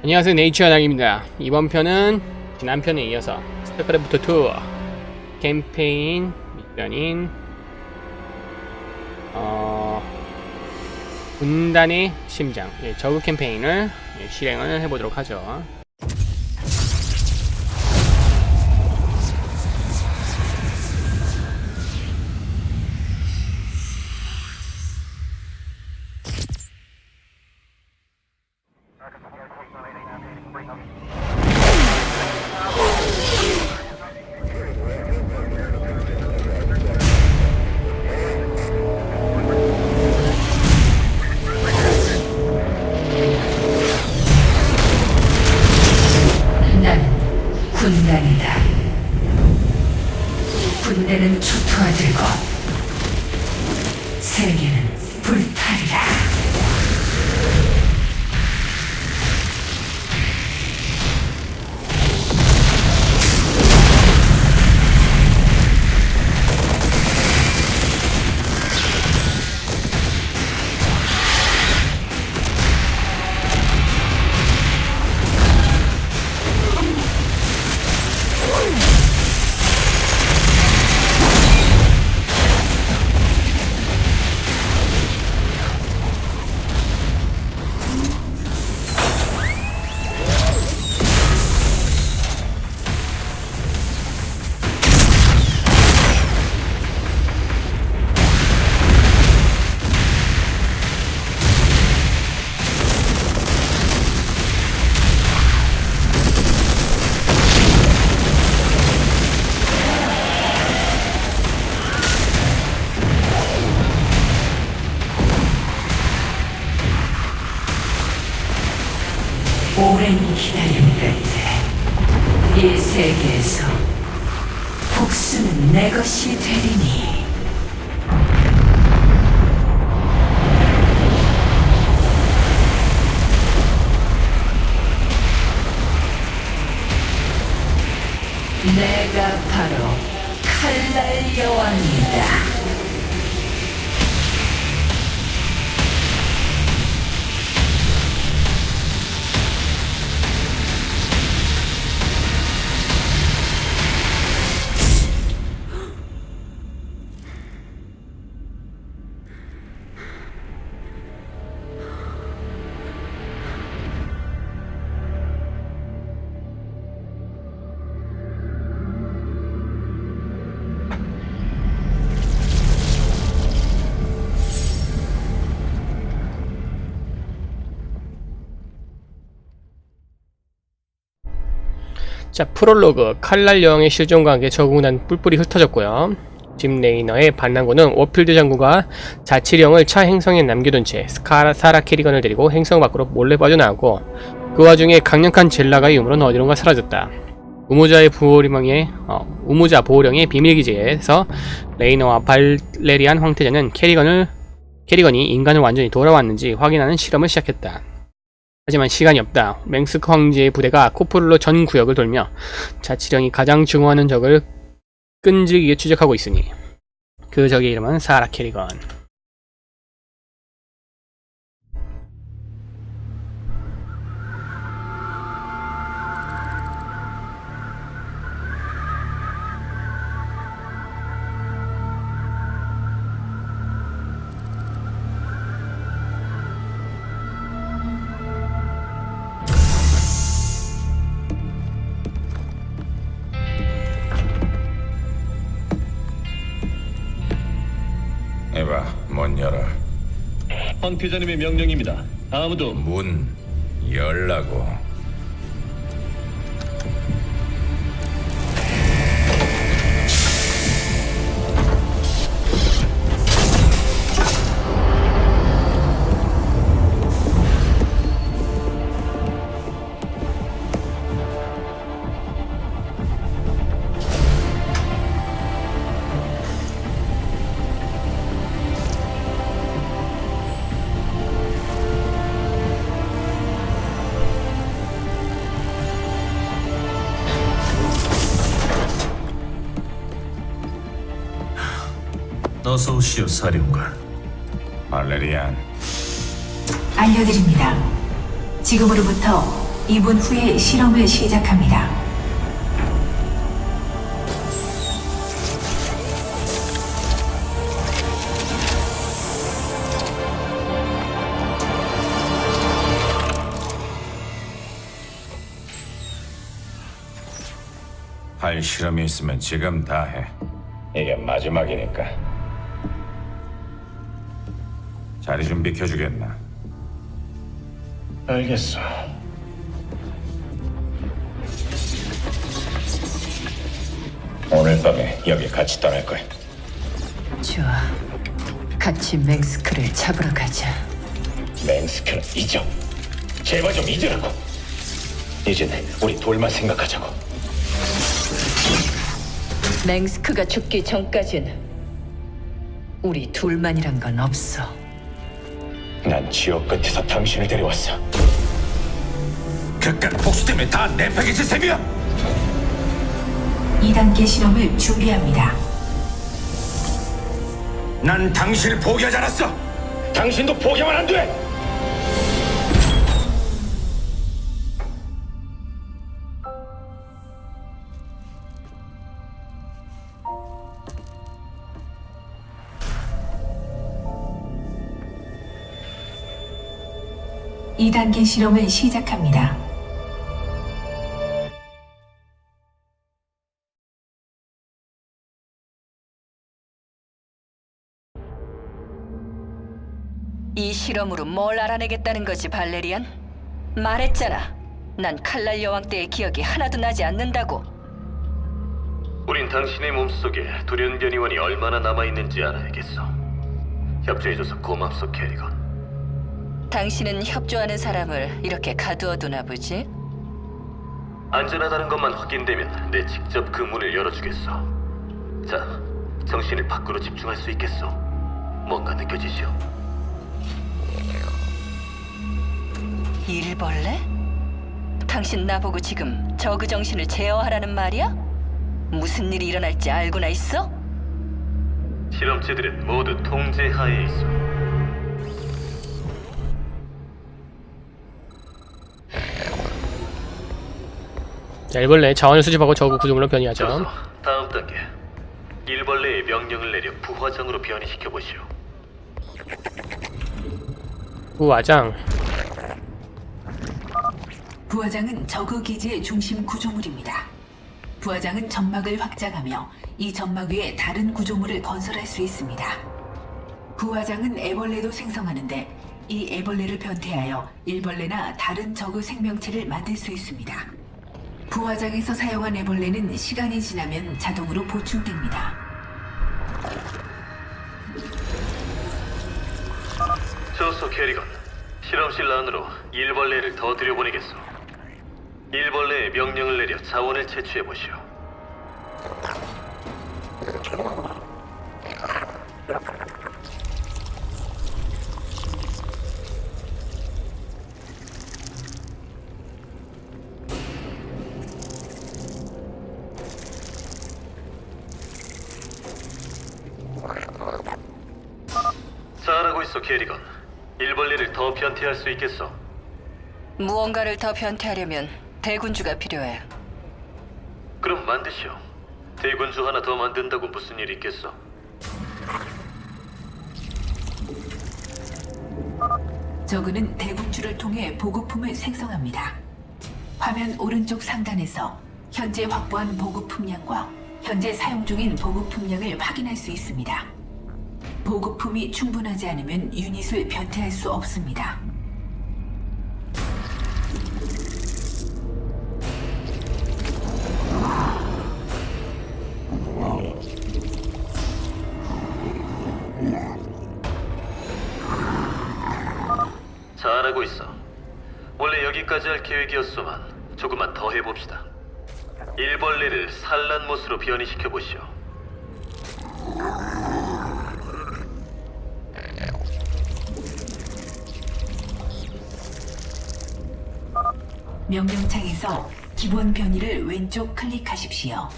안녕하세요 네이처 양입니다. 이번 편은 지난 편에 이어서 스타크래프트 2 캠페인 미션인 어... 군단의 심장 예, 저그 캠페인을 예, 실행을 해보도록 하죠 내가 바로 칼날 여왕이다. 자 프롤로그 칼날 여왕의 실종과 함께 저군단 뿔뿔이 흩어졌고요 짐 레이너의 반란군은 워필드 장군과 자치령을 차 행성에 남겨둔 채 스카라 사라 캐리건을 데리고 행성 밖으로 몰래 빠져나가고 그 와중에 강력한 젤라가 이음으로 어디론가 사라졌다. 우무자의 보호령의 어, 우무자 보호령의 비밀 기지에서 레이너와 발레리안 황태자는 캐리건을 캐리건이 인간을 완전히 돌아왔는지 확인하는 실험을 시작했다. 하지만 시간이 없다. 맹스크 황제의 부대가 코프룰로 전 구역을 돌며 자치령이 가장 증오하는 적을 끈질기게 추적하고 있으니 그 적의 이름은 사라 캐리건. 황태자님의 명령입니다. 아무도 문 열라고. 어서 오시오 사령관. 발레리안, 알려드립니다. 지금으로부터 2분 후에 실험을 시작합니다. 할 실험이 있으면 지금 다 해. 이게 마지막이니까. 자리 좀 비켜주겠나? 알겠어. 오늘 밤에 여기 같이 떠날 거야. 좋아. 같이 맹스크를 잡으러 가자. 맹스크는 잊어. 제발 좀 잊으라고. 이젠 우리 둘만 생각하자고. 맹스크가 죽기 전까진 우리 둘만이란 건 없어. 난 지옥 끝에서 당신을 데려왔어. 그깟 복수 때문에 다내 팩이지 셈이야. 2단계 실험을 준비합니다. 난 당신을 포기하지 않았어. 당신도 포기하면 안 돼. 이단계 실험을 시작합니다. 이 실험으로 뭘 알아내겠다는 거지, 발레리안? 말했잖아. 난 칼날 여왕 때의 기억이 하나도 나지 않는다고. 우린 당신의 몸속에 돌연변이원이 얼마나 남아있는지 알아야겠어. 협조해줘서 고맙소, 캐리건. 당신은 협조하는 사람을 이렇게 가두어두나 보지? 안전하다는 것만 확인되면 내 직접 그 문을 열어주겠어. 자, 정신을 밖으로 집중할 수 있겠소. 뭔가 느껴지시오? 일벌레? 당신 나보고 지금 저그 정신을 제어하라는 말이야? 무슨 일이 일어날지 알고나 있어? 실험체들은 모두 통제 하에 있어. 일벌레 자원을 수집하고 저그 구조물로 변이하죠. 다음 단계. 일벌레의 명령을 내려 부화장으로 변이시켜 보시오. 부화장. 부화장은 저그 기지의 중심 구조물입니다. 부화장은 점막을 확장하며 이 점막 위에 다른 구조물을 건설할 수 있습니다. 부화장은 애벌레도 생성하는데 이 애벌레를 변태하여 일벌레나 다른 저그 생명체를 만들 수 있습니다. 부화장에서 사용한 애벌레는 시간이 지나면 자동으로 보충됩니다. 좋소, 캐리건. 실험실 안으로 일벌레를 더 들여보내겠소. 일벌레의 명령을 내려 자원을 채취해 보시오. 있어, 캐리건. 일벌레를 더 변태할 수 있겠어. 무언가를 더 변태하려면 대군주가 필요해. 그럼 만드시오. 대군주 하나 더 만든다고 무슨 일 있겠어? 저그는 대군주를 통해 보급품을 생성합니다. 화면 오른쪽 상단에서 현재 확보한 보급품량과 현재 사용 중인 보급품량을 확인할 수 있습니다. 보급품이 충분하지 않으면 유닛을 변태할 수 없습니다. 잘하고 있어. 원래 여기까지 할 계획이었소만 조금만 더 해봅시다. 일벌레를 산란못으로 변이시켜 보시오. 명령창에서 기본 변이를 왼쪽 클릭하십시오.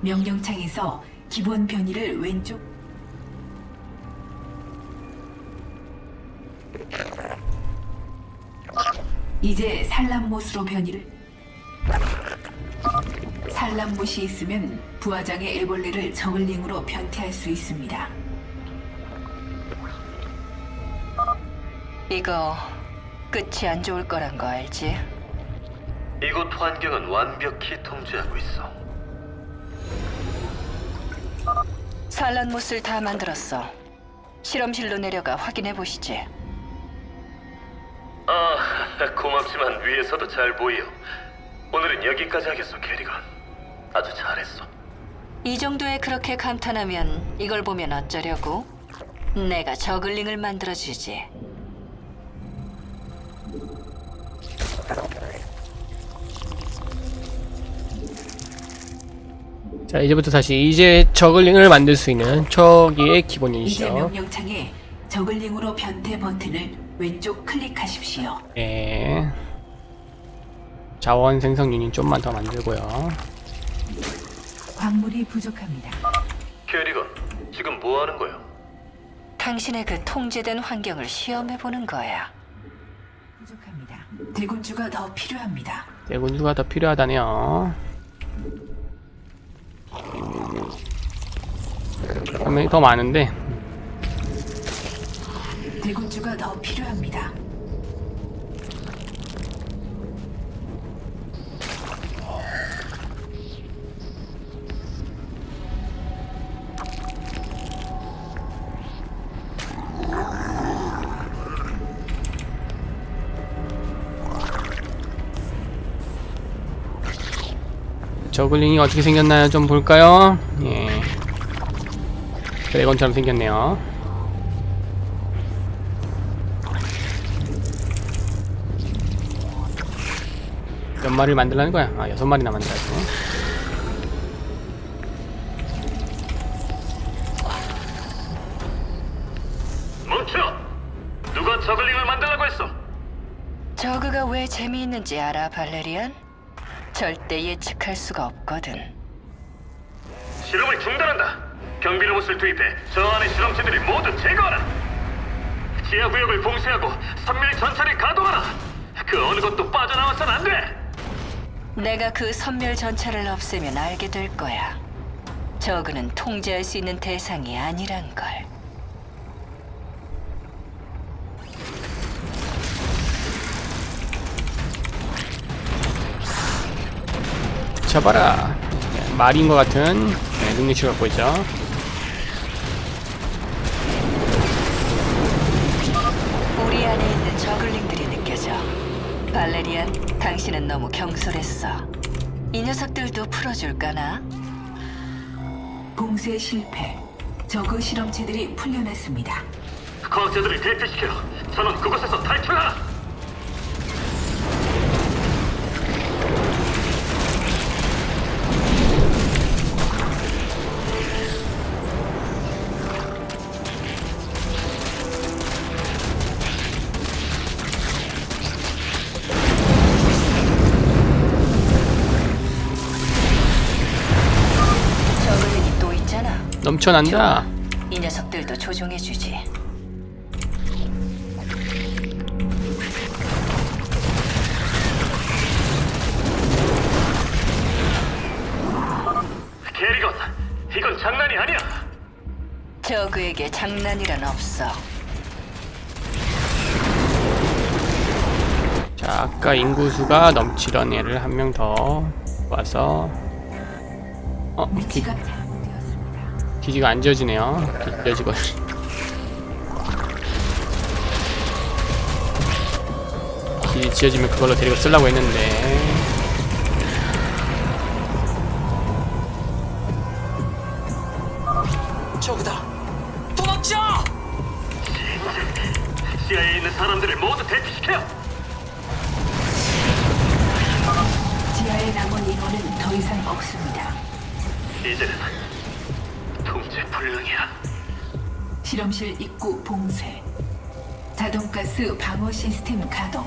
명령창에서 기본 변이를 왼쪽 이제 산란못으로 변이를 산란못이 있으면 부하장의 애벌레를 저글링으로 변태할 수 있습니다. 이거 끝이 안 좋을 거란 거 알지? 이곳 환경은 완벽히 통제하고 있어. 산란못을 다 만들었어. 실험실로 내려가 확인해 보시지. 아, 고맙지만 위에서도 잘 보여. 오늘은 여기까지 하겠어, 캐리건. 아주 잘했어. 이 정도에 그렇게 감탄하면 이걸 보면 어쩌려고? 내가 저글링을 만들어 주지. 자 이제부터 다시 이제 저글링을 만들 수 있는 초기의 기본 이제 유닛이죠. 명령창에 저글링으로 변태 버튼을 왼쪽 클릭하십시오. 네. 자원 생성 유닛 좀만 더 만들고요. 광물이 부족합니다. 캐리건, 지금 뭐 하는 거야? 당신의 그 통제된 환경을 시험해 보는 거야. 부족합니다. 대군주가 더 필요합니다. 대군주가 더 필요하다네요. 한 명이 더 많은데 대군주가 더 필요합니다. 저글링이 어떻게 생겼나요? 좀 볼까요? 예. 드래곤처럼 생겼네요. 몇 마리를 만들라는 거야? 아, 여섯 마리나 만들어야지. 멈춰! 누가 저글링을 만들라고 했어? 저그가 왜 재미있는지 알아, 발레리안? 절대 예측할 수가 없거든. 실험을 중단한다. 경비 로봇을 투입해 저 안의 실험체들을 모두 제거하라. 지하 구역을 봉쇄하고 선멸 전차를 가동하라. 그 어느 것도 빠져나와선 안 돼. 내가 그 선멸 전차를 없애면 알게 될 거야. 저그는 통제할 수 있는 대상이 아니란 걸. 잡아라. 네, 말인 것 같은 네, 능력치 갖고 있죠. 우리 안에 있는 저글링들이 느껴져. 발레리안, 당신은 너무 경솔했어. 이 녀석들도 풀어줄까나? 봉쇄 실패. 저그 실험체들이 풀려났습니다. 과학자들을 대피시켜. 전원 그곳에서 탈출하라. 넘쳐난다. 이 녀석들도 조종해 주지. 게리건, 이건 장난이 아니야. 저그에게 장난이란 없어. 자, 아까 인구수가 넘치던 애를 한 명 더 와서 어, 기, 기지가 안 지어지네요. 기- 지어지고 기지 지어지면 그걸로 데리고 쓰려고 했는데 지하에 있는 사람들을 모두 대피시켜. 지하에 남은 인원은 더 이상 없습니다. 이제는 통제 불능이야. 실험실 입구 봉쇄. 자동가스 방어 시스템 가동.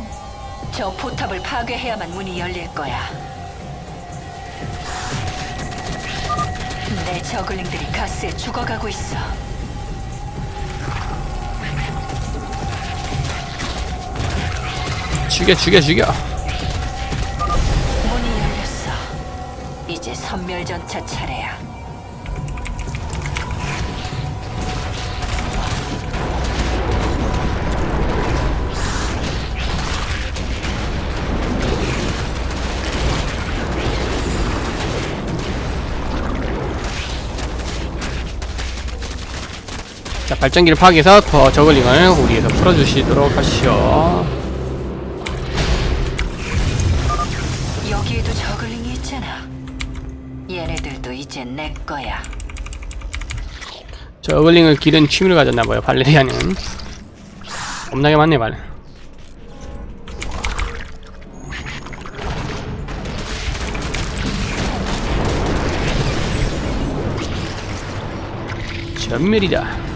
저 포탑을 파괴해야만 문이 열릴 거야. 내 저글링들이 가스에 죽어가고 있어. 죽여 죽여 죽여 문이 열렸어. 이제 선멸 전차 차례야. 발전기를 파괴해서 더 저글링을 우리에서 풀어주시도록 하시오 여기에도 저글링이 있잖아. 얘네들도 이제 내 거야. 저글링을 기른 취미를 가졌나봐요 발레리아는 겁나게 많네 발 전멸이다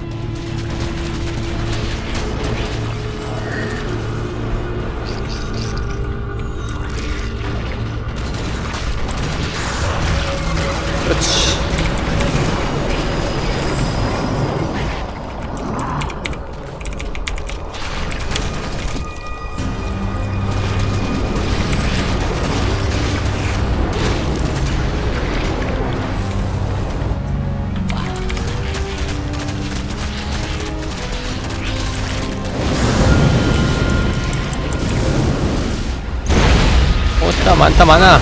많다 많아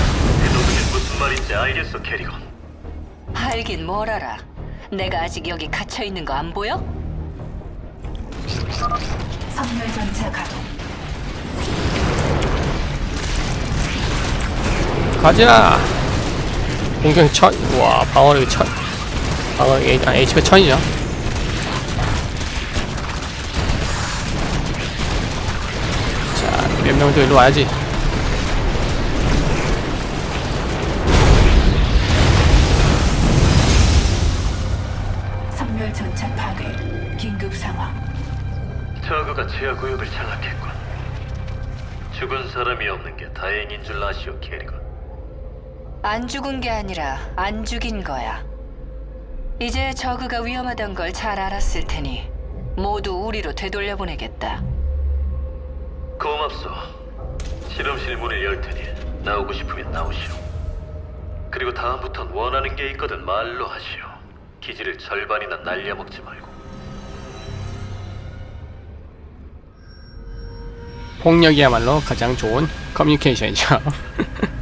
무슨 말인지 알겠어, 캐리건. 알긴 뭘 알아. 내가 아직 여기 갇혀 있는 거 안 보여? 선멸 전차 가동. 가자 공격 천, 와 방어력이 천 방어 아, HP 천이죠 자몇 명도 일로 와야지 사람이 없는 게 다행인 줄 아시오, 캐리건. 안 죽은 게 아니라 안 죽인 거야. 이제 저그가 위험하단 걸 잘 알았을 테니 모두 우리로 되돌려 보내겠다. 고맙소. 실험실 문을 열 테니 나오고 싶으면 나오시오. 그리고 다음부턴 원하는 게 있거든 말로 하시오. 기지를 절반이나 날려먹지 말고. 폭력이야말로 가장 좋은 커뮤니케이션이죠